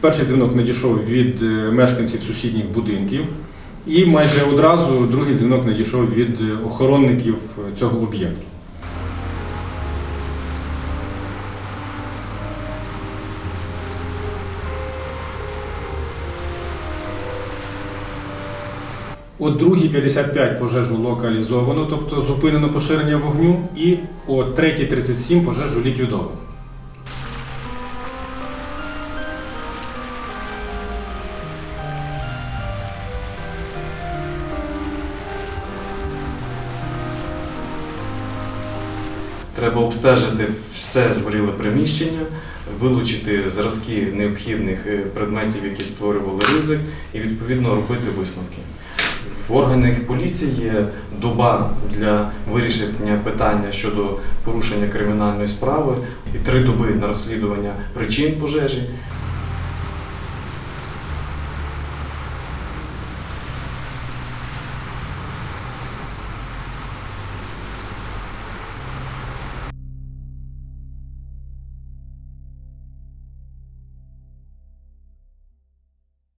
Перший дзвінок надійшов від е, мешканців сусідніх будинків, і майже одразу другий дзвінок надійшов від е, охоронників е, цього об'єкту. О 2.55 пожежу локалізовано, тобто зупинено поширення вогню, і о 3.37 пожежу ліквідовано. Треба обстежити все згоріле приміщення, вилучити зразки необхідних е, предметів, які створювали ризик, і відповідно робити висновки. В органах поліції є доба для вирішення питання щодо порушення кримінальної справи і три доби на розслідування причин пожежі.